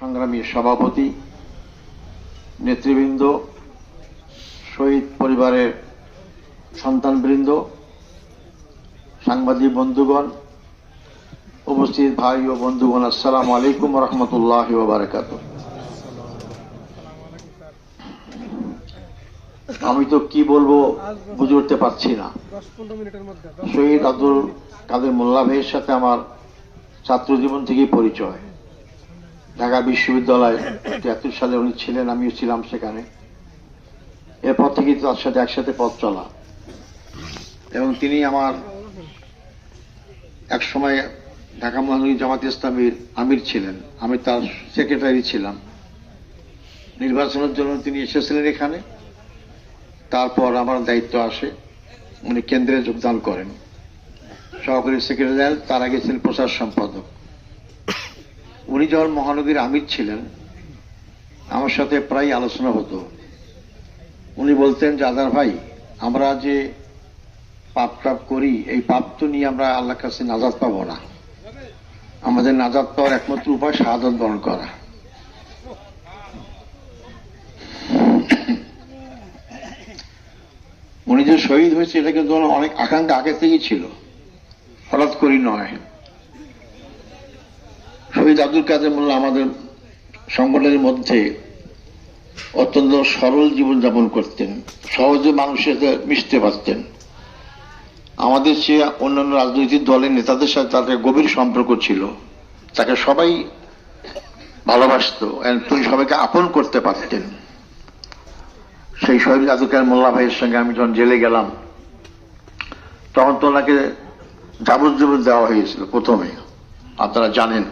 সংগ্রামী সভাপতি, নেতৃবৃন্দ, শহীদ পরিবারের সন্তানবৃন্দ, সাংবাদিক বন্ধুগণ, উপস্থিত ভাই ও বন্ধুগণ, আসসালামু আলাইকুম রহমতুল্লাহ বারাকাত আমি তো কি বলব বুঝে উঠতে পারছি না। শহীদ আব্দুল কাদের মোল্লা ভাইয়ের সাথে আমার ছাত্র জীবন থেকেই পরিচয়। ঢাকা বিশ্ববিদ্যালয়, তিয়াত্তর সালে উনি ছিলেন, আমিও ছিলাম সেখানে। এরপর থেকেই তার সাথে একসাথে পথ চলা। এবং তিনি আমার এক সময় ঢাকা মহানগরী জামাত ইসলামীর আমির ছিলেন। আমি তার সেক্রেটারি ছিলাম। নির্বাচনের জন্য তিনি এসেছিলেন এখানে। তারপর আমার দায়িত্ব আসে। উনি কেন্দ্রে যোগদান করেন। সহকারী সেক্রেটারি তার ছিলেন প্রচার সম্পাদক। উনি যখন মহানগরীর আমির ছিলেন, আমার সাথে প্রায় আলোচনা হতো। উনি বলতেন যে আদার ভাই, আমরা যে পাপ টাপ করি, এই পাপ তো নিয়ে আমরা আল্লাহর কাছে নাজাদ পাবো না। আমাদের নাজাদ পাওয়ার একমাত্র উপায় শাহাদত বরণ করা। উনি যে শহীদ হয়েছে, এটা কিন্তু অনেক আকাঙ্ক্ষা আগে থেকেই ছিল। হঠাৎ করি নয়। শহীদ আব্দুল কাদের মোল্লা আমাদের সংগঠনের মধ্যে অত্যন্ত সরল জীবনযাপন করতেন, সহজে মানুষের সাথে মিশতে পারতেন। আমাদের চেয়ে অন্যান্য রাজনৈতিক দলের নেতাদের সাথে তাদের গভীর সম্পর্ক ছিল। তাকে সবাই ভালোবাসতো তিনি সবাইকে আপন করতে পারতেন। সেই শহীদ আদুকার মোল্লা ভাইয়ের সঙ্গে আমি যখন জেলে গেলাম, তখন তো ওনাকে যাবজ্জীবন দেওয়া হয়েছিল প্রথমে। আপনারা জানেন।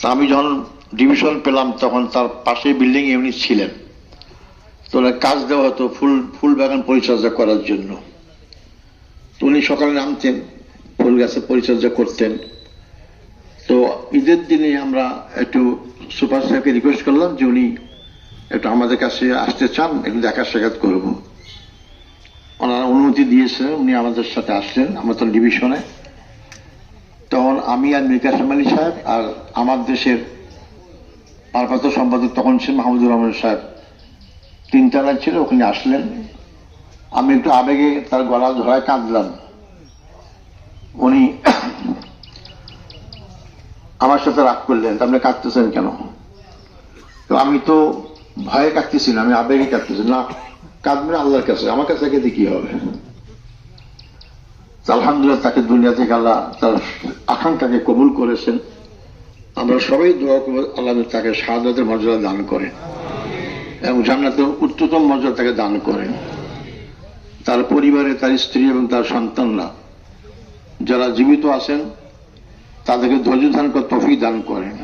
তা আমি যখন ডিভিশন পেলাম, তখন তার পাশে বিল্ডিং এমনি ছিলেন। তো কাজ দেওয়া হতো ফুল ফুল বাগান পরিচর্যা করার জন্য। তো উনি সকালে নামতেন, ফুল গাছে পরিচর্যা করতেন। তো ঈদের দিনে আমরা একটু সুপার সাহেবকে রিকোয়েস্ট করলাম যে উনি একটু আমাদের কাছে আসতে চান, একটু দেখা সাক্ষাৎ করব। ওনারা অনুমতি দিয়েছিলেন, উনি আমাদের সাথে আসলেন আমাদের ডিভিশনে। তখন আমি আর মিকা সামালি সাহেব আর আমার দেশের ভারপ্রাপ্ত সম্পাদক তখন ছিলেন মাহমুদুর রহমান সাহেব। তিনতলায় ছিল, ওখানে আসলেন। আমি একটু আবেগে তার গলা ধরায় কাঁদলাম। উনি আমার সাথে রাগ করলেন আপনি কাঁদতেছেন কেন? তো আমি তো ভয়ে কাঁদতেছি না, আমি আবেগে কাঁদতেছি। না, কাঁদবেন আল্লাহর কাছে, আমার কাছে কি হবে? আলহামদুলিল্লাহ তাকে দুনিয়া থেকে আল্লাহ তার আকাঙ্ক্ষাকে কবুল করেছেন। আমরা সবাই দোয়া করব আল্লাহ তাকে শাহাদাতের মর্যাদা দান করেন এবং জান্নাতের উচ্চতম মর্যাদা তাকে দান করেন। তার পরিবারে তার স্ত্রী এবং তার সন্তানরা যারা জীবিত আছেন, তাদেরকে ধৈর্য ধারণ করে তফি দান করেন।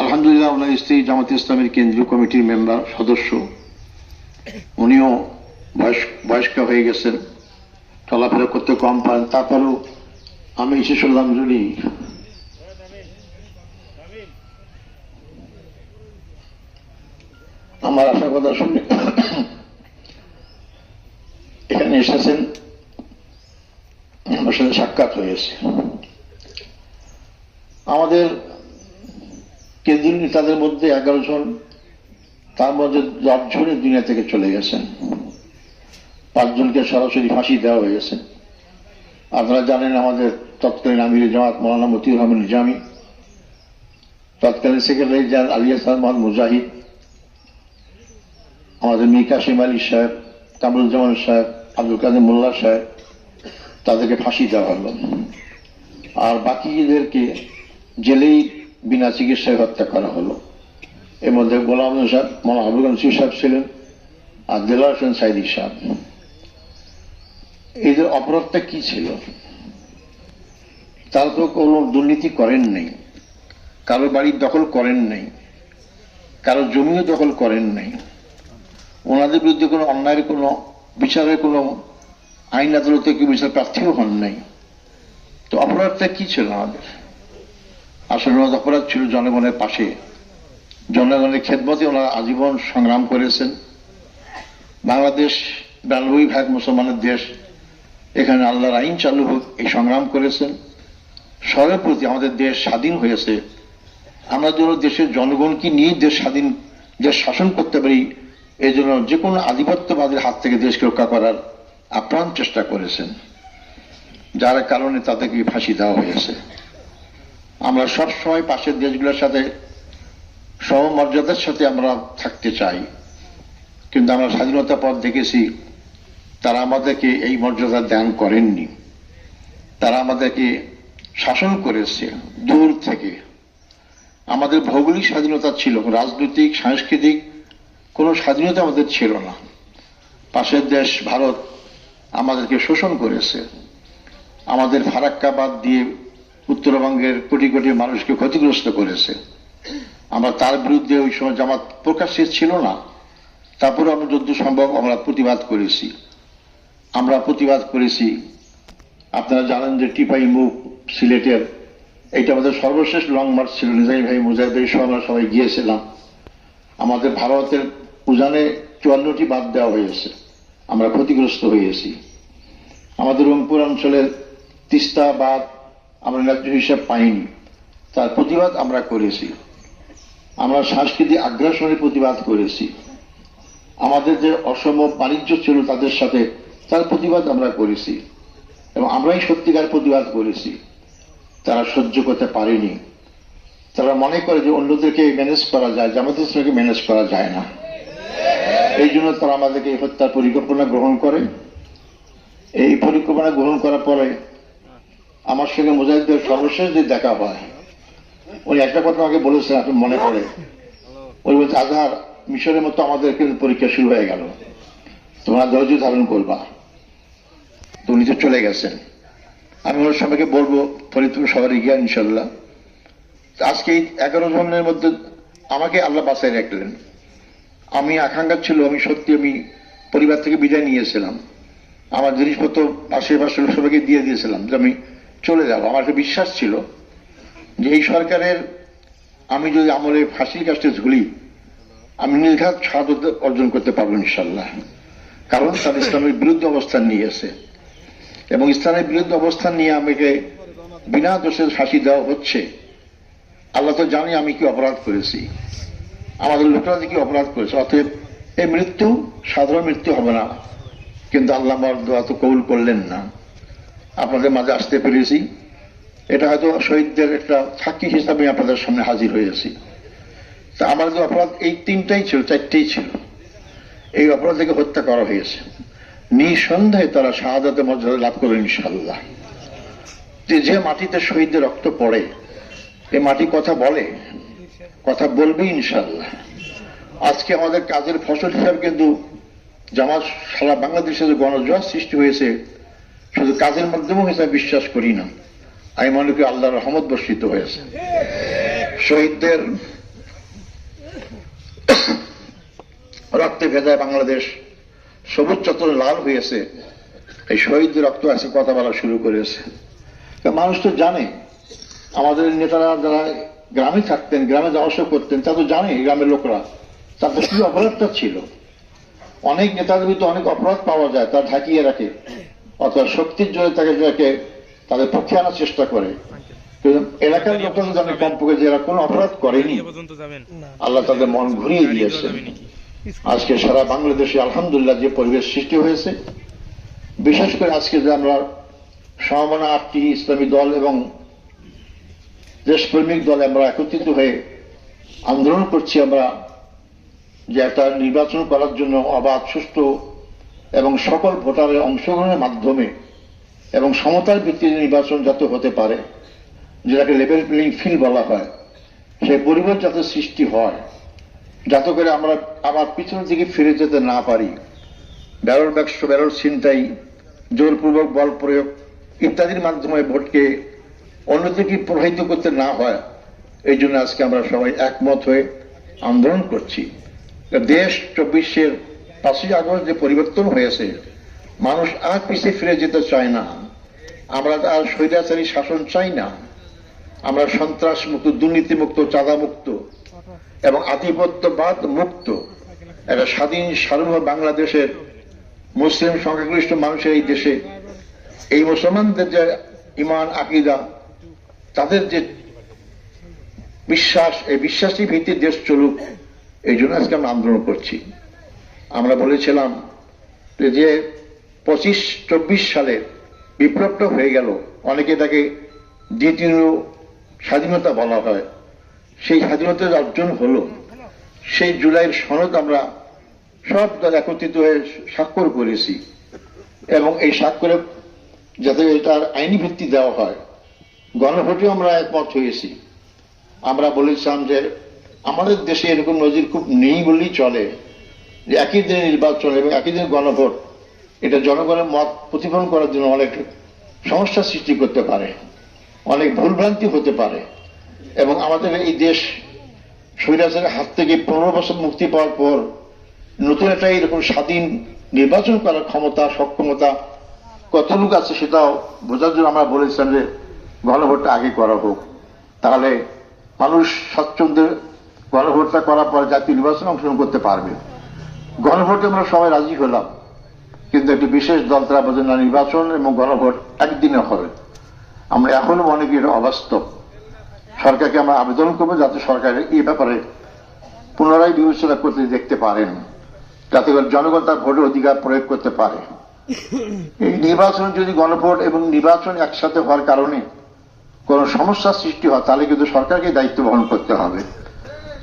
আলহামদুলিল্লাহ ওনার স্ত্রী জামাত ইসলামের কেন্দ্রীয় কমিটির মেম্বার, সদস্য। উনিও বয়স বয়স্ক হয়ে গেছেন। চলাফেরা করতে কম পান তারপরেও আমি এসে শুনলাম যদি আমার আশা কথা শুনে এখানে এসেছেন, আমার সাথে সাক্ষাৎ হয়েছে। আমাদের কেন্দ্রীয় নেতাদের মধ্যে এগারো জন, তার মধ্যে দশজনই দুনিয়া থেকে চলে গেছেন। পাঁচজনকে সরাসরি ফাঁসি দেওয়া হয়েছে আপনারা জানেন আমাদের তৎকালীন আমির জামাত মৌলানা মতিউর রহমান নিজামী, তৎকালীন সেক্রেটারি জেনারেল আলী হাসান মোহাম্মদ মুজাহিদ, আমাদের মীর কাসিম আলী সাহেব, কামরুজ্জামান সাহেব, আব্দুল কাদের মোল্লা সাহেব, তাদেরকে ফাঁসি দেওয়া হলো। আর বাকিদেরকে জেলেই বিনা চিকিৎসায় হত্যা করা হলো। এর মধ্যে গোলাম সাহেব, মৌলানা আবুল সাহেব ছিলেন আর দেলার হোসেন সাইদি সাহেব। এদের অপরাধটা কি ছিল? তারা তো কোনো দুর্নীতি করেন নাই। কারও বাড়ির দখল করেন নাই। কারও জমিও দখল করেন নাই। ওনাদের বিরুদ্ধে কোনো অন্যায়ের কোনো বিচারের কোনো আইন আদালতে কেউ বিচার প্রার্থীও হন নাই। তো অপরাধটা কি ছিল আমাদের? আসলে ওনাদের অপরাধ ছিল জনগণের পাশে। জনগণের খেদমতে ওনারা আজীবন সংগ্রাম করেছেন। বাংলাদেশ বিরানব্বই ভাগ মুসলমানের দেশ এখানে আল্লাহর আইন চালু হোক, এই সংগ্রাম করেছেন। সর্বের প্রতি আমাদের দেশ স্বাধীন হয়েছে। আমরা যেন দেশের জনগণকে নিয়ে দেশ স্বাধীন, দেশ শাসন করতে পারি, এই জন্য যে কোনো আধিপত্যবাদের হাত থেকে দেশকে রক্ষা করার আপ্রাণ চেষ্টা করেছেন। যার কারণে তাদেরকে ফাঁসি দেওয়া হয়েছে। আমরা সবসময় পাশের দেশগুলোর সাথে সমমর্যাদার সাথে আমরা থাকতে চাই। কিন্তু আমরা স্বাধীনতা পর দেখেছি তারা আমাদেরকে এই মর্যাদা দান করেননি। তারা আমাদেরকে শাসন করেছে দূর থেকে। আমাদের ভৌগোলিক স্বাধীনতা ছিল, রাজনৈতিক, সাংস্কৃতিক, কোনো স্বাধীনতা আমাদের ছিল না। পাশের দেশ ভারত আমাদেরকে শোষণ করেছে। আমাদের ফারাক্কা বাদ দিয়ে উত্তরবঙ্গের কোটি কোটি মানুষকে ক্ষতিগ্রস্ত করেছে। আমরা তার বিরুদ্ধে ওই সময় জামাত প্রকাশ্যে ছিল না। তারপরে আমরা যদ্দূর সম্ভব আমরা প্রতিবাদ করেছি। আমরা প্রতিবাদ করেছি। আপনারা জানেন যে টিপাই মুখ সিলেটের, এটা আমাদের সর্বশেষ লং মার্চ ছিল, নিজামী ভাই মুজাহিদ ভাই সহ আমরা সবাই গিয়েছিলাম। আমাদের ভারতের উজানে চুয়ান্নটি বাদ দেওয়া হয়েছে। আমরা ক্ষতিগ্রস্ত হয়েছি। আমাদের রংপুর অঞ্চলের তিস্তা বাদ আমরা ন্যায্য হিসাব পাইনি। তার প্রতিবাদ আমরা করেছি। আমরা সাংস্কৃতিক আগ্রাসনের প্রতিবাদ করেছি। আমাদের যে অসম বাণিজ্য ছিল তাদের সাথে তার প্রতিবাদ আমরা করেছি। এবং আমরাই সত্যিকার প্রতিবাদ করেছি। তারা সহ্য করতে পারেনি। তারা মনে করে যে অন্যদেরকে ম্যানেজ করা যায় জামাত ইসলামকে ম্যানেজ করা যায় না। এই জন্য তারা আমাদেরকে এই হত্যার পরিকল্পনা গ্রহণ করে। এই পরিকল্পনা গ্রহণ করার পরে আমার সঙ্গে মুজাহিদের সর্বশেষ যে দেখা হয়, উনি একটা কথা আমাকে বলেছেন, আপনি মনে পড়ে। ওই বলছে, আজহার, মিশরের মতো আমাদের পরীক্ষা শুরু হয়ে গেল। তোমরা ধৈর্য ধারণ করবা। তো উনি তো চলে গেছেন। আমি ওনার সবাইকে বলব ফরিদপুর সবারই গিয়া ইনশাল্লাহ। আজকে এগারো জনের মধ্যে আমাকে আল্লাহ বাসায় রাখলেন। আমি আকাঙ্ক্ষা ছিল, আমি সত্যি আমি পরিবার থেকে বিদায় নিয়েছিলাম। আমার জিনিসপত্র আশেপাশে সবাইকে দিয়ে দিয়েছিলাম যে আমি চলে যাব। আমার একটা বিশ্বাস ছিল যে এই সরকারের আমি যদি আমলে ফাঁসির কাজটা ঝুলি, আমি নির্ঘাত স্বাগত অর্জন করতে পারব, ইনশাল্লাহ। কারণ তার ইসলামের বিরুদ্ধে অবস্থান নিয়েছে। এবং ইসলামের বিরুদ্ধে অবস্থান নিয়ে আমাকে বিনা দোষের ফাঁসি দেওয়া হচ্ছে। আল্লাহ তো জানি আমি কি অপরাধ করেছি। আমাদের লোকরা কি অপরাধ করেছে, অতএব এই মৃত্যু, সাধারণ মৃত্যু হবে না। কিন্তু আল্লাহ আমার দোয়া তো কবুল করলেন না। আপনাদের মাঝে আসতে পেরেছি। এটা হয়তো শহীদদের একটা সাক্ষী হিসাবে আপনাদের সামনে হাজির হয়েছি। তা আমার যে অপরাধ, এই তিনটাই ছিল, চারটেই ছিল। এই অপরাধ থেকে হত্যা করা হয়েছে। নিঃসন্দেহে তারা শাহাদাতে মর্যাদা লাভ করবে ইনশাল্লাহ যে মাটিতে শহীদদের রক্ত পড়ে এই মাটি কথা বলে, কথা বলবে ইনশাল্লাহ আজকে আমাদের কাজের ফসল হিসাবে কিন্তু জামাত সারা বাংলাদেশে যে গণজোয়ার সৃষ্টি হয়েছে, শুধু কাজের মাধ্যমেও হিসাবে বিশ্বাস করি না, আমি মনে করি আল্লাহর রহমত বর্ষিত হয়েছে। শহীদদের রক্তে ভেজায় বাংলাদেশ সবুজ চত্বর লাল হয়েছে এই শহীদদের রক্ত আছে কথা বলা শুরু করেছে। মানুষ তো জানে আমাদের নেতারা যারা গ্রামে থাকতেন গ্রামে যাওয়া আসা করতেন তা তো জানে গ্রামের লোকরা। তাদের কি অপরাধটা ছিল। অনেক নেতাদের ভিতরে অনেক অপরাধ পাওয়া যায় তা ঢাকিয়ে রাখে। অথবা শক্তির জন্য তাকে তাকে তাদের পক্ষে আনার চেষ্টা করে। এলাকার লোকজন জানে কমপক্ষে যে এরা কোনো অপরাধ করেনি আল্লাহ তাদের মন ঘুরিয়ে দিয়েছে। আজকে সারা বাংলাদেশে আলহামদুলিল্লাহ যে পরিবেশ সৃষ্টি হয়েছে, বিশেষ করে আজকে যে আমরা সমমনা আটটি ইসলামী দল এবং দেশপ্রেমিক দল আমরা একত্রিত হয়ে আন্দোলন করছি, আমরা যে একটা নির্বাচন করার জন্য অবাধ, সুষ্ঠু এবং সকল ভোটারের অংশগ্রহণের মাধ্যমে এবং সমতার ভিত্তিতে নির্বাচন যাতে হতে পারে, যেটাকে লেভেল প্লেইং ফিল্ড বলা হয়, সেই পরিবেশ যাতে সৃষ্টি হয়। যাতে করে আমরা আবার পিছনের দিকে ফিরে যেতে না পারি। ব্যারল বাক্স ব্যারল ছিনতাই, জোরপূর্বক বল প্রয়োগ ইত্যাদির মাধ্যমে ভোটকে অন্যদিকে প্রভাবিত করতে না হয়, এই জন্য আজকে আমরা সবাই একমত হয়ে আন্দোলন করছি। দেশ চব্বিশের পাঁচই আগস্ট যে পরিবর্তন হয়েছে, মানুষ আর পিছিয়ে ফিরে যেতে চায় না। আমরা আর স্বৈরাচারী শাসন চাই না। আমরা সন্ত্রাস মুক্ত দুর্নীতি মুক্ত চাঁদা মুক্ত এবং আধিপত্যবাদ মুক্ত। একটা স্বাধীন, সার্বভৌম বাংলাদেশের মুসলিম সংখ্যাগরিষ্ঠ মানুষের এই দেশে এই মুসলমানদের যে ইমান, আকিদা, তাদের যে বিশ্বাস, এই বিশ্বাসী ভিত্তির দেশ চলুক, এই জন্য আজকে আমরা আন্দোলন করছি। আমরা বলেছিলাম যে যে পঁচিশ, চব্বিশ সালে বিপ্লবটা হয়ে গেল, অনেকে তাকে দ্বিতীয় স্বাধীনতা বলা হয়। সেই স্বাধীনতা অর্জন হলো। সেই জুলাইয়ের সনদ আমরা সব দল একত্রিত হয়ে স্বাক্ষর করেছি। এবং এই স্বাক্ষরে যাতে এটার আইনি ভিত্তি দেওয়া হয় গণভোটে আমরা একমত হয়েছি। আমরা বলেছিলাম যে আমাদের দেশে এরকম নজির খুব নেই বললেই চলে, যে একই দিনে নির্বাচন এবং একই দিনে গণভোট, এটা জনগণের মত প্রতিফলন করার জন্য অনেক সমস্যা সৃষ্টি করতে পারে, অনেক ভুলভ্রান্তি হতে পারে। এবং আমাদের এই দেশ স্বৈরাচারের হাত থেকে পনেরো বছর মুক্তি পাওয়ার পর নতুন একটা এরকম স্বাধীন নির্বাচন করার ক্ষমতা, সক্ষমতা কতটুকু আছে সেটাও বোঝার জন্য আমরা বলেছিলাম যে গণভোটটা আগে করা হোক। তাহলে মানুষ স্বচ্ছন্দ্রে গণভোটটা করার পর জাতীয় নির্বাচনে অংশগ্রহণ করতে পারবে। গণভোটে আমরা সবাই রাজি হলাম, কিন্তু একটি বিশেষ দল তারা নির্বাচন এবং গণভোট একদিনে হবে। আমরা এখনও মনে করি এটা অবাস্তব। সরকারকে আমরা আবেদন করব যাতে সরকার এই ব্যাপারে পুনরায় বিবেচনা করতে দেখতে পারেন, যাতে করে জনগণ তার ভোটের অধিকার প্রয়োগ করতে পারে। এই নির্বাচন যদি গণভোট এবং নির্বাচন একসাথে হওয়ার কারণে কোন সমস্যার সৃষ্টি হয়, তাহলে কিন্তু সরকারকে দায়িত্ব বহন করতে হবে।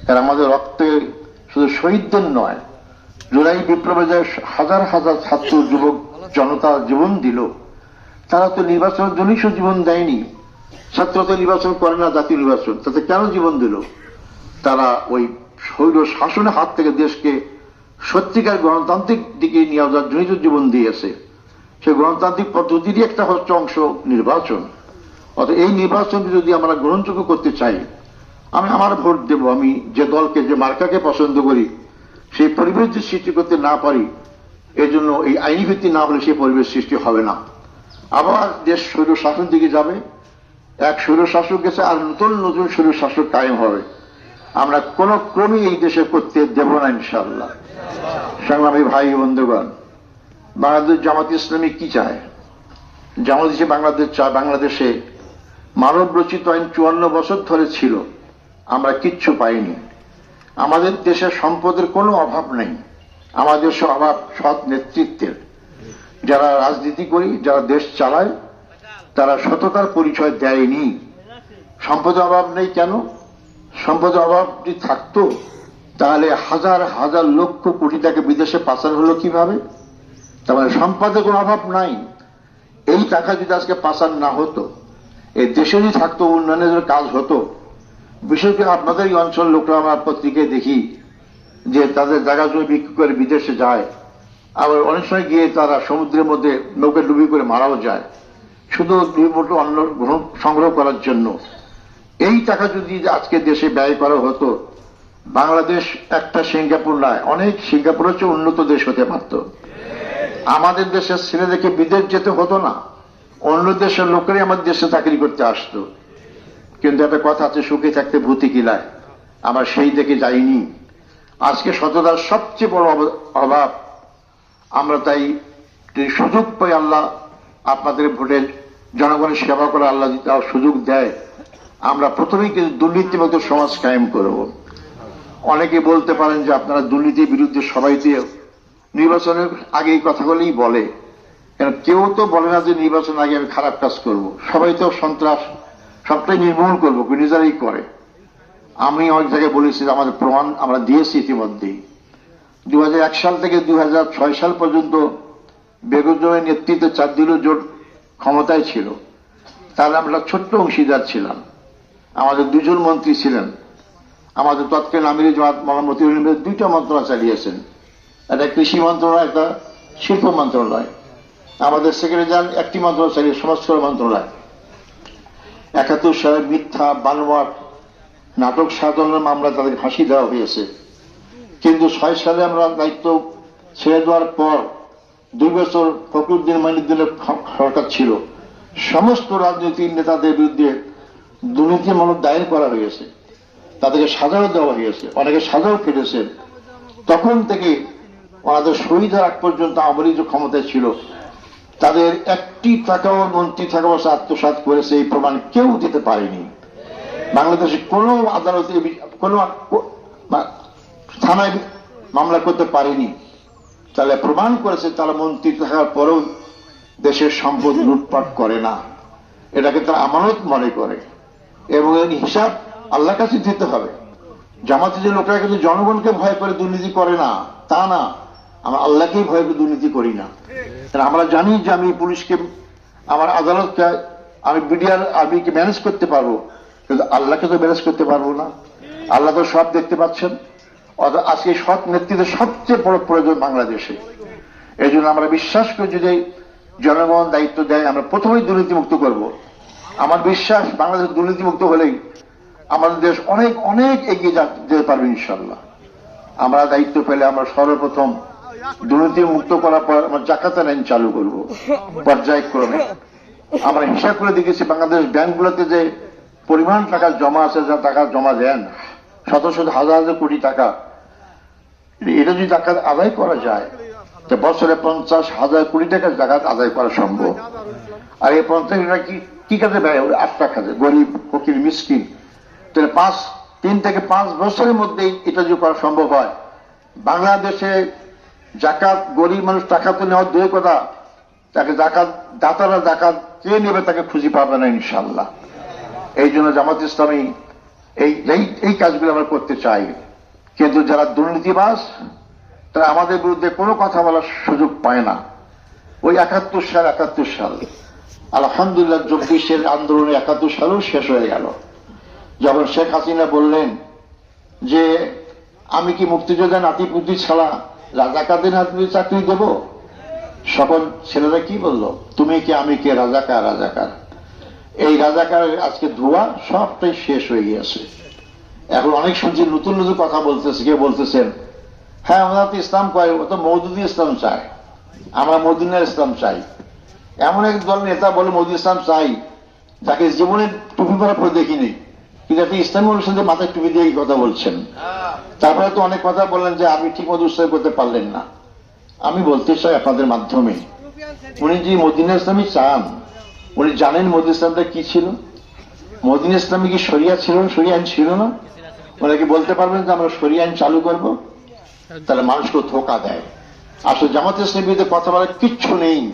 কারণ আমাদের রক্তে শুধু শহীদদের নয়, জুলাই বিপ্লবে যে হাজার হাজার ছাত্র, যুবক, জনতা জীবন দিল, তারা তো নির্বাচনের জন্যই জীবন দেয়নি। ছাত্র তো নির্বাচন করে না, জাতীয় নির্বাচন। তাতে কেন জীবন দিল? তারা ওই শৈল শাসনের হাত থেকে দেশকে সত্যিকার গণতান্ত্রিক দিকে নিয়ে যাওয়ার জন্যই তো জীবন দিয়েছে। সেই গণতান্ত্রিক পদ্ধতিরই একটা হচ্ছে অংশ নির্বাচন। অর্থাৎ এই নির্বাচনকে যদি আমরা গ্রহণযোগ্য করতে চাই, আমি আমার ভোট দেব, আমি যে দলকে, যে মার্কাকে পছন্দ করি, সেই পরিবেশ যদি সৃষ্টি করতে না পারি, এজন্য এই আইনি ভিত্তি না হলে সেই পরিবেশ সৃষ্টি হবে না। আবার দেশ স্বৈর শাসন দিকে যাবে এক স্বৈর শাসক গেছে আর নতুন নতুন স্বৈর শাসক কায়েম হবে। আমরা কোন ক্রমে এই দেশে করতে দেব না ইনশাল্লাহ সংগ্রামী ভাই বন্ধুগণ, বাংলাদেশ জামাত ইসলামী কি চায়? জামাত হিসেবে বাংলাদেশ চায় বাংলাদেশে মানব রচিত আইন চুয়ান্ন বছর ধরে ছিল। আমরা কিচ্ছু পাইনি। আমাদের দেশের সম্পদের কোনো অভাব নেই। আমাদের দেশে অভাব সৎ নেতৃত্বের। যারা রাজনীতি করি, যারা দেশ চালায় তারা সততার পরিচয় দেয়নি। সম্পদ অভাব নেই কেন? সম্পদ অভাব যদি থাকতো, তাহলে হাজার হাজার লক্ষ কোটি টাকা বিদেশে পাচার হলো কীভাবে? তার মানে সম্পদের কোনো অভাব নাই। এই টাকা যদি আজকে পাচার না হতো এই দেশে যদি থাকতো, উন্নয়নের কাজ হতো, বিশেষ করে আপনাদের এই অঞ্চল লোকরা আমরা পত্রিকায় দেখি যে তাদের জায়গা জমি বিক্রি করে বিদেশে যায়, আবার অনেক সময় গিয়ে তারা সমুদ্রের মধ্যে নৌকা ডুবি করে মারাও যায়। শুধু দুই মুঠো অন্ন গ্রহণ সংগ্রহ করার জন্য। এই টাকা যদি আজকে দেশে ব্যয় করা হতো, বাংলাদেশ একটা সিঙ্গাপুর নয়, অনেক সিঙ্গাপুর হচ্ছে উন্নত দেশ হতে পারত। আমাদের দেশের ছেলেদেরকে বিদেশ যেতে হতো না, অন্য দেশের লোকেরাই আমাদের দেশে চাকরি করতে আসতো। কিন্তু একটা কথা আছে, সুখে থাকতে ভূতি কিলায় আমরা সেই দিকে যাইনি। আজকে সততার সবচেয়ে বড় অভাব। আমরা তাই সুযোগ পাই আল্লাহ আপনাদের ভোটে জনগণের সেবা করে আল্লাহ যদি তার সুযোগ দেয়, আমরা প্রথমেই কিন্তু দুর্নীতিমুক্ত সমাজ কায়েম করব। অনেকে বলতে পারেন যে আপনারা দুর্নীতির বিরুদ্ধে সবাই দিয়ে নির্বাচনের আগে এই কথাগুলোই বলে। কেন কেউ তো বলে না যে নির্বাচন আগে আমি খারাপ কাজ করব। সবাই তো সন্ত্রাস, সবটাই নির্মূল করব নিজেরাই করে। আমি অনেক জায়গায় বলেছি যে আমাদের প্রমাণ আমরা দিয়েছি ইতিমধ্যেই দু হাজার এক সাল থেকে দু হাজার ছয় সাল পর্যন্ত বেগমের নেতৃত্বে চার দিনও জোট ক্ষমতায় ছিল। তাহলে আমরা ছোট্ট অংশীদার ছিলাম। আমাদের দুজন মন্ত্রী ছিলেন। আমাদের তৎকালীন আমির জামাত দুইটা মন্ত্রণালয় চালিয়েছেন। একটা কৃষি মন্ত্রণালয়, একটা শিল্প মন্ত্রণালয়। আমাদের সেক্রেটারি একটি মন্ত্রণালয় চালিয়ে সমাজকর মন্ত্রণালয়। একাত্তর সালে মিথ্যা, বানোয়াট, নাটক সাধনের মামলা তাদের ফাঁসি দেওয়া হয়েছে। কিন্তু ছয় সালে আমরা দায়িত্ব ছেড়ে দেওয়ার পর দুই বছর ফখরুদ্দিন মানিদ্দিনের সরকার ছিল। সমস্ত রাজনৈতিক নেতাদের বিরুদ্ধে দুর্নীতিমূলক দায়ের করা হয়েছে। তাদেরকে সাজাও দেওয়া হয়েছে। অনেকে সাজাও কেটেছে তখন থেকে ওনাদের শহীদ আগ পর্যন্ত আওয়ামী লীগ যে ক্ষমতায় ছিল, তাদের একটি টাকাও মন্ত্রী থাকা অবস্থা আত্মসাৎ করেছে এই প্রমাণ কেউ দিতে পারেনি। বাংলাদেশে কোনো আদালতে কোনো থানায় মামলা করতে পারেনি। তাহলে প্রমাণ করেছে তারা মন্ত্রী থাকার পরেও দেশের সম্পদ লুটপাট করে না। এটাকে তারা আমানত মনে করে। এবং হিসাব আল্লাহ কাছে দিতে হবে। জামাতে যে লোকেরা কিন্তু জনগণকে ভয় করে, দুর্নীতি করে না, তা না। আমরা আল্লাহকেই ভয় করে দুর্নীতি করি না। আমরা জানি যে আমি পুলিশকে, আমার আদালতকে, আমি বিডিআর আর্মিকে ম্যানেজ করতে পারব। কিন্তু আল্লাহকে তো ম্যানেজ করতে পারব না। আল্লাহ তো সব দেখতে পাচ্ছেন। আজকে সৎ নেতৃত্বের সবচেয়ে বড় প্রয়োজন বাংলাদেশে। এই জন্য আমরা বিশ্বাস করি যদি জনগণ দায়িত্ব দেয়, আমরা প্রথমেই দুর্নীতিমুক্ত করব। আমার বিশ্বাস, বাংলাদেশ দুর্নীতিমুক্ত হলেই আমাদের দেশ অনেক অনেক এগিয়ে যেতে পারবে ইনশাল্লাহ আমরা দায়িত্ব পেলে আমরা সর্বপ্রথম দুর্নীতি মুক্ত করার পর আমরা জাকাতের আইন চালু করব, পর্যায়ক্রমে। আমরা হিসাব করে দেখেছি বাংলাদেশ ব্যাংকগুলোতে যে পরিমাণ টাকা জমা আছে, যা টাকা জমা দেন, শত শত হাজার হাজার কোটি টাকা এটা যদি টাকা আদায় করা যায়, তো বছরে পঞ্চাশ হাজার কোটি টাকার জাকাত আদায় করা সম্ভব। আর এই পঞ্চাশ টাকা কি কি কাজে ব্যয় হবে? আটটা কাজে। গরিব, ফকির, মিসকিন। তাহলে পাঁচ তিন থেকে পাঁচ বছরের মধ্যেই এটা যদি করা সম্ভব হয়, বাংলাদেশে জাকাত গরিব মানুষ টাকা তো নেওয়ার দুই কথা, তাকে জাকাত দাতারা জাকাত কে নেবে, তাকে খুঁজে পাবে না ইনশাল্লাহ এই জন্য জামাত ইসলামী এই- এই কাজগুলো আমরা করতে চাই। কিন্তু যারা দুর্নীতিবাস তারা আমাদের বিরুদ্ধে কোনো কথা বলার সুযোগ পায় না। ওই একাত্তর সাল একাত্তর সাল। আলহামদুলিল্লাহ চব্বিশের আন্দোলনে একাত্তর সালও শেষ হয়ে গেল। যখন শেখ হাসিনা বললেন যে, আমি কি মুক্তিযোদ্ধা নাতিপুতি ছাড়া রাজাকারদের হাতে চাকরি দেব? সকল ছেলেরা কি বলল? তুমি কি, আমি কে, রাজাকার রাজাকার? এই রাজাকারের আজকে ধোয়া সবটাই শেষ হয়ে গিয়েছে। এখন অনেক শুনছি, নতুন নতুন কথা বলতেছে কে বলতেছেন হ্যাঁ আমরা তো ইসলাম কয়, ও তো মৌদুদি ইসলাম চায়, আমরা মদিনার ইসলাম চাই। এমন এক দল নেতা বলে মোদী ইসলাম চাই, যাকে জীবনে টুপি পরা পরে দেখিনি, কিন্তু আপনি ইসলামী অনুষ্ঠানে মাথায় টুপি দিয়ে কথা বলছেন। তারপরে তো অনেক কথা বললেন যে, আপনি ঠিক মতো উৎসাহ করতে পারলেন না। আমি বলতে চাই আপনাদের মাধ্যমে, উনি যে মদিনা ইসলামী চান, উনি জানেন মোদী ইসলামটা কি ছিল? মদিনা ইসলামী কি সরিয়া ছিল? সরিয়া ছিল না? ওনাকে বলতে পারবেন যে আমরা সরিয়া আইন চালু করব। তাহলে মানুষকে ধোকা দেয়। আসলে জামাত বিরুদ্ধে কথা বলার কিচ্ছু নেই।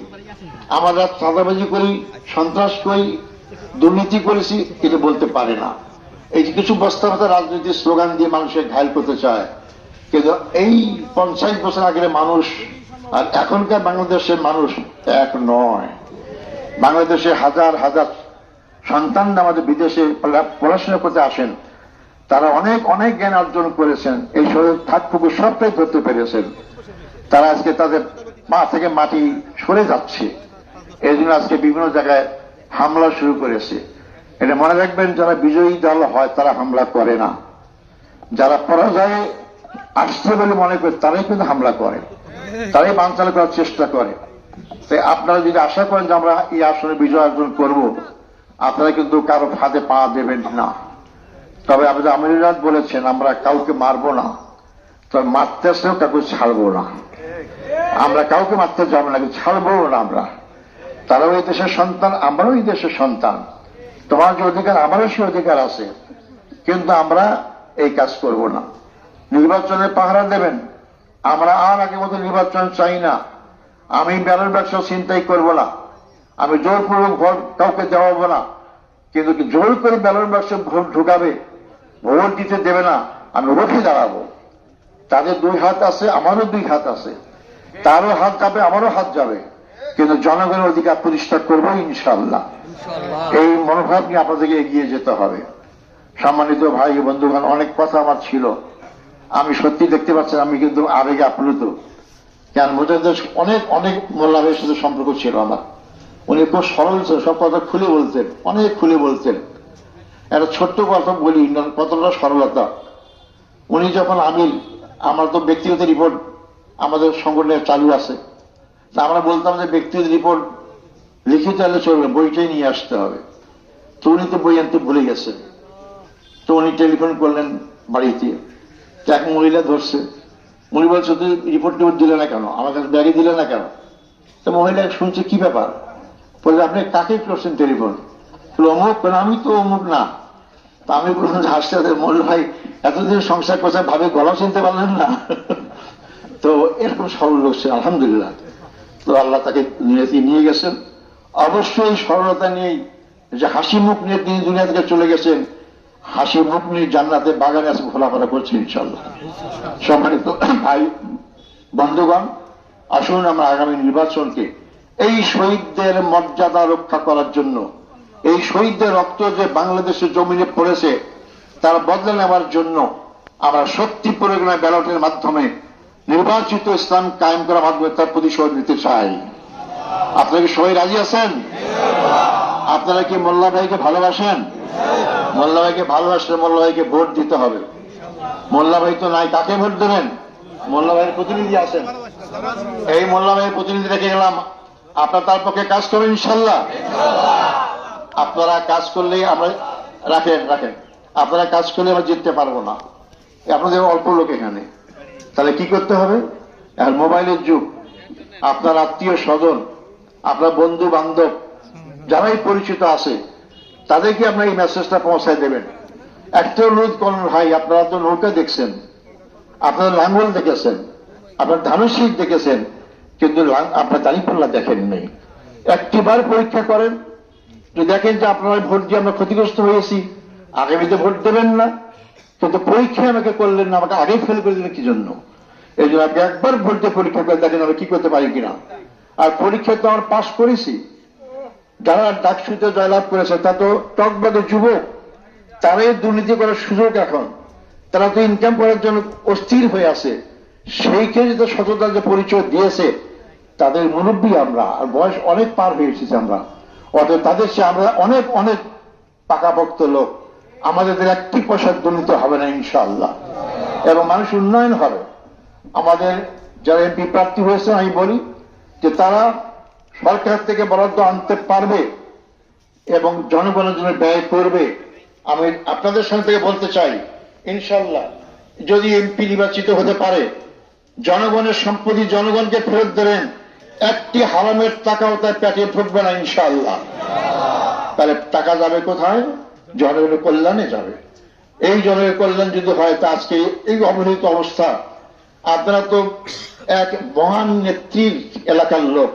আমরা চাঁদাবাজি করি, সন্ত্রাস করি, দুর্নীতি করেছি এটা বলতে পারে না। এই যে কিছু বস্তা বস্তা রাজনৈতিক স্লোগান দিয়ে মানুষের ঘায়ল করতে চায়। কিন্তু এই পঞ্চাশ বছর আগের মানুষ আর এখনকার বাংলাদেশের মানুষ এক নয়। বাংলাদেশে হাজার হাজার সন্তানরা আমাদের বিদেশে পড়াশোনা করতে আসেন। তারা অনেক অনেক জ্ঞান অর্জন করেছেন। এই শরীর থাক পুকুর সবটাই ধরতে পেরেছেন। তারা আজকে তাদের পা থেকে মাটি সরে যাচ্ছে। এই জন্য আজকে বিভিন্ন জায়গায় হামলা শুরু করেছে। এটা মনে রাখবেন, যারা বিজয়ী দল হয়, তারা হামলা করে না। যারা পরাজয়ে আসছে বলে মনে করে, তারাই কিন্তু হামলা করে। তারাই বানচাল করার চেষ্টা করে। তাই আপনারা যদি আশা করেন যে আমরা এই আসনে বিজয় অর্জন করব, আপনারা কিন্তু কারও ফাঁদে পা দেবেন না। তবে আমাদের আমিরাত বলেছেন, আমরা কাউকে মারবো না, তবে মারতে আসলেও কাউকে ছাড়বো না। আমরা কাউকে মারতে যাব না ছাড়বো না আমরা। তারাও এই দেশের সন্তান, আমরাও এই দেশের সন্তান। তোমার যে অধিকার, আমারও সে অধিকার আছে। কিন্তু আমরা এই কাজ করব না। নির্বাচনে পাহারা দেবেন। আমরা আর আগে মতো নির্বাচন চাই না। আমি ব্যালট ব্যবসা চিন্তাই করব না। আমি জোরপূর্বক ভোট কাউকে দেওয়াবো না। কিন্তু জোর করে ব্যালট ব্যবসা ভোট ঢুকাবে? ভোট দিতে দেবে না আমি রুখে দাঁড়াবো। তাদের দুই হাত আছে আমারও দুই হাত আছে। তারও হাত যাবে আমারও হাত যাবে। কিন্তু জনগণের অধিকার প্রতিষ্ঠা করব ইনশাল্লাহ এই মনোভাব নিয়ে আপনাদেরকে এগিয়ে যেতে হবে। সম্মানিত ভাই বন্ধুগণ অনেক কথা আমার ছিল। আমি সত্যি দেখতে পাচ্ছি আমি কিন্তু আবেগে আপ্লুত। কেন মোজাদের অনেক অনেক মোল্লাহের সাথে সম্পর্ক ছিল আমার। উনি খুব সরল ছিল সব কথা খুলে বলতেন অনেক খুলে বলতেন। একটা ছোট্ট কথা বলি কতটা সরলতা উনি যখন আমি আমার তো ব্যক্তিগত রিপোর্ট আমাদের সংগঠনে চালু আছে। তা আমরা বলতাম যে ব্যক্তিগত রিপোর্ট লিখিত হলে চলবে বইটাই নিয়ে আসতে হবে। তো উনি তো বই আনতে ভুলে গেছেন। তো উনি টেলিফোন করলেন বাড়িতে। এক মহিলা ধরছে। উনি বলছে তুই রিপোর্ট দিলে না কেন? আমার কাছে ব্যাগে দিলে না কেন? তো মহিলা শুনছে কি ব্যাপার? বলছে আপনি কাকে করছেন টেলিফোন? বলল, অমুক? আমি তো অমুক না। তা আমি বললাম হাসতে হাসতে মোল ভাই। এতদিন সংসার করছে ভাবে গলা শুনতে পারলেন না। তো এরকম সরল লোক ছিল আলহামদুলিল্লাহ। তো আল্লাহ তাকে দুনিয়াতে নিয়ে গেছেন। অবশ্যই সরলতা নিয়েই যে হাসি মুখ নিয়ে তিনি দুনিয়া থেকে চলে গেছেন, হাসি মুখ নিয়ে জান্নাতে বাগানে আছে ঘোরাফেরা করছেন ইনশাল্লাহ সম্মানিত ভাই, বন্ধুগণ, আসুন আমরা আগামী নির্বাচনকে এই শহীদদের মর্যাদা রক্ষা করার জন্য এই শহীদদের রক্ত যে বাংলাদেশের জমিনে পড়েছে, তার বদলে নেওয়ার জন্য আমরা শক্তি প্রয়োগের ব্যালটের মাধ্যমে। নির্বাচিত স্থান কায়েম করার মাধ্যমে তার প্রতিশোধ নিতে চাই। আপনারা কি সবাই রাজি আছেন? আপনারা কি মোল্লা ভাইকে ভালোবাসেন? মোল্লা ভাইকে ভালোবাসলে মোল্লা ভাইকে ভোট দিতে হবে। মোল্লা ভাই তো নাই, কাকে ভোট দেবেন? মোল্লা ভাইয়ের প্রতিনিধি আছেন। এই মোল্লা ভাইয়ের প্রতিনিধি রেখে গেলাম। আপনার তার পক্ষে কাজ করবেন ইনশাল্লাহ। আপনারা কাজ করলেই আমরা, রাখেন রাখেন। আপনারা কাজ করলে আমরা জিততে পারব না। আপনাদের অল্প লোক এখানে। তাহলে কি করতে হবে? এখন মোবাইলের যুগ। আপনার আত্মীয় স্বজন, আপনার বন্ধু বান্ধব, যারাই পরিচিত আছে, তাদেরকে আপনার এই মেসেজটা পৌঁছায় দেবেন। একটা অনুরোধ করুন ভাই, আপনারা তো নৌকা দেখছেন, আপনারা লাঙ্গল দেখেছেন, আপনার ধানুশিক দেখেছেন, কিন্তু আপনার দাঁড়িপাল্লা দেখেন নেই। একটিবার পরীক্ষা করেন যদি দেখেন যে আপনারা ভোট দিয়ে আমরা ক্ষতিগ্রস্ত হয়েছি, আগামীতে ভোট দেবেন না। কিন্তু পরীক্ষা আমাকে করলেন না, আমাকে আগেই ফেল করে দিলেন কি জন্য এই জন্য আপনি একবার ভোট দিয়ে পরীক্ষা করে দেখেন আমরা কি করতে পারি কিনা। আর পরীক্ষা তো আমরা পাশ করেছি। যারা ডাকসুতে জয়লাভ করেছে তা তো টকবাগে যুবক। তারাই দুর্নীতি করার সুযোগ এখন। তারা তো ইনকাম করার জন্য অস্থির হয়ে আছে। সেই ক্ষেত্রে তো সততার যে পরিচয় দিয়েছে, তাদের মুরব্বী আমরা, আর বয়স অনেক পার হয়ে এসেছি আমরা। অতএব তাদের চেয়ে আমরা অনেক অনেক পাকাপোক্ত লোক। আমাদের একটি পয়সার দুর্নীতি হবে না, ইনশাআল্লাহ। এবং মানুষ উন্নয়ন হবে। আমাদের যারা এমপি প্রার্থী হয়েছে, আমি বলি যে তারা সরকার থেকে বরাদ্দ আনতে পারবে এবং জনগণের জন্য ব্যয় করবে। আমি আপনাদের সঙ্গে থেকে বলতে চাই ইনশাল্লাহ যদি এমপি নির্বাচিত হতে পারে, জনগণের সম্পত্তি জনগণকে ফেরত দেবেন। একটি হারামের টাকাও তার প্যাটে ঢুকবে না, ইনশাআল্লাহ। তাহলে টাকা যাবে কোথায়? জনগণের কল্যাণে যাবে। এই জনের কল্যাণ যদি হয়, তা আজকে এই অবহেলিত অবস্থা। আপনারা তো এক মহান নেত্রীর এলাকার লোক।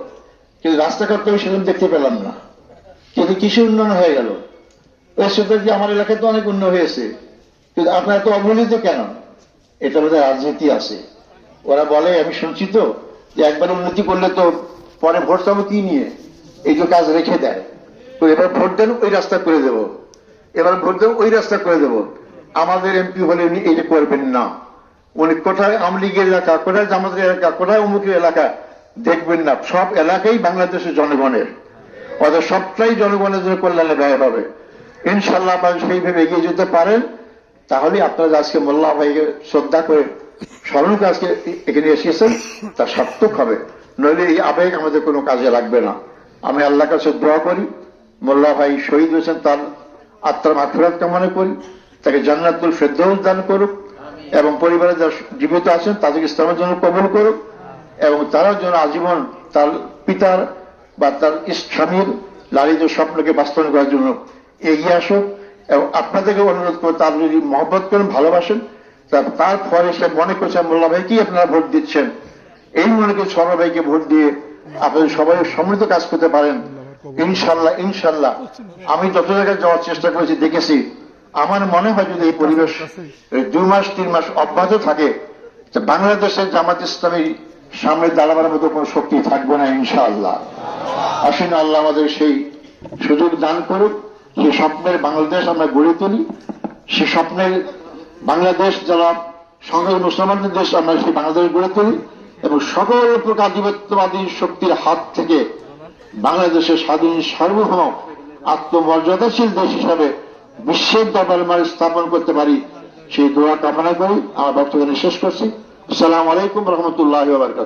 কিন্তু রাস্তাঘাট তো আমি সেরকম দেখতে পেলাম না। কিন্তু কৃষি উন্নয়ন হয়ে গেল। এর সাথে যে আমার এলাকায় তো অনেক উন্নয়ন হয়েছে। কিন্তু আপনারা তো অবহেলিত কেন? এটা বোধহয় রাজনীতি আছে। ওরা বলে, আমি শুনছি তো যে একবার উন্নতি করলে তো পরে ভোট পাবো কি নিয়ে? এই যে কাজ রেখে দেয়। তো এবার ভোট দেন, ওই রাস্তা করে দেব। এবার ভোট দেন ওই রাস্তা করে দেব। আমাদের এমপি হলে উনি এটা করবেন না। উনি কোথায় আওয়ামী লীগের এলাকা, কোথায় জামাতের এলাকা, কোথায় অমুকের এলাকা, দেখবেন না। সব এলাকাই বাংলাদেশের জনগণের। অর্থাৎ সবটাই জনগণের জন্য কল্যাণে ব্যয় হবে। ইনশাল্লাহ আপনারা সেইভাবে এগিয়ে যেতে পারেন। তাহলে আপনারা আজকে মোল্লা ভাইকে শ্রদ্ধা করে স্মরণকে আজকে এখানে এসেছেন তা সার্থক হবে। নইলে এই আবেগ আমাদের কোনো কাজে লাগবে না। আমি আল্লাহ কাছে দোয়া করি মোল্লা ভাই শহীদ হয়েছেন তার আত্মার মাফিরাত কামনা করি তাকে জান্নাতুল ফেরদৌস দান করুক এবং পরিবারের যারা জীবিত আছেন তাদেরকে ইসলামের জন্য কবল করুক এবং তারা যেন আজীবন তার পিতার বা তার স্বামীর লালিত স্বপ্নকে বাস্তবায়ন করার জন্য এগিয়ে আসুক এবং আপনাদেরকে অনুরোধ করে তার যদি মহব্বত করেন ভালোবাসেন তা- তার ফলে সে মনে করছে, মোল্লা ভাইকে আপনারা ভোট দিচ্ছেন? এই মনে করে সরল ভাইকে ভোট দিয়ে আপনাদের সবাই সমৃদ্ধ কাজ করতে পারেন। ইনশাল্লাহ ইনশাল্লাহ। আমি যত জায়গায় যাওয়ার চেষ্টা করেছি, দেখেছি। আমার মনে হয় যদি এই পরিবেশ দুই মাস, তিন মাস অব্যাহত থাকে বাংলাদেশের জামাত ইসলামী সামনে দাঁড়াবার মতো কোনো শক্তি থাকবে না, ইনশাআল্লাহ। আসুন, আল্লাহ আমাদের সেই সুযোগ দান করুক। সে স্বপ্নের বাংলাদেশ আমরা গড়ে তুলি। সে স্বপ্নের বাংলাদেশ যারা সংগ্রামী মুসলমানদের দেশ, আমরা সেই বাংলাদেশ গড়ে তুলি এবং সকল প্রকার আধিপত্যবাদী শক্তির হাত থেকে বাংলাদেশের স্বাধীন সার্বভৌম আত্মমর্যাদাশীল দেশ হিসাবে বিশ্বের দরবার স্থাপন করতে পারি, সেই দোয়া কামনা করি। আমার বক্তব্য শেষ করছি। আসসালামু আলাইকুম রহমতুল্লাহ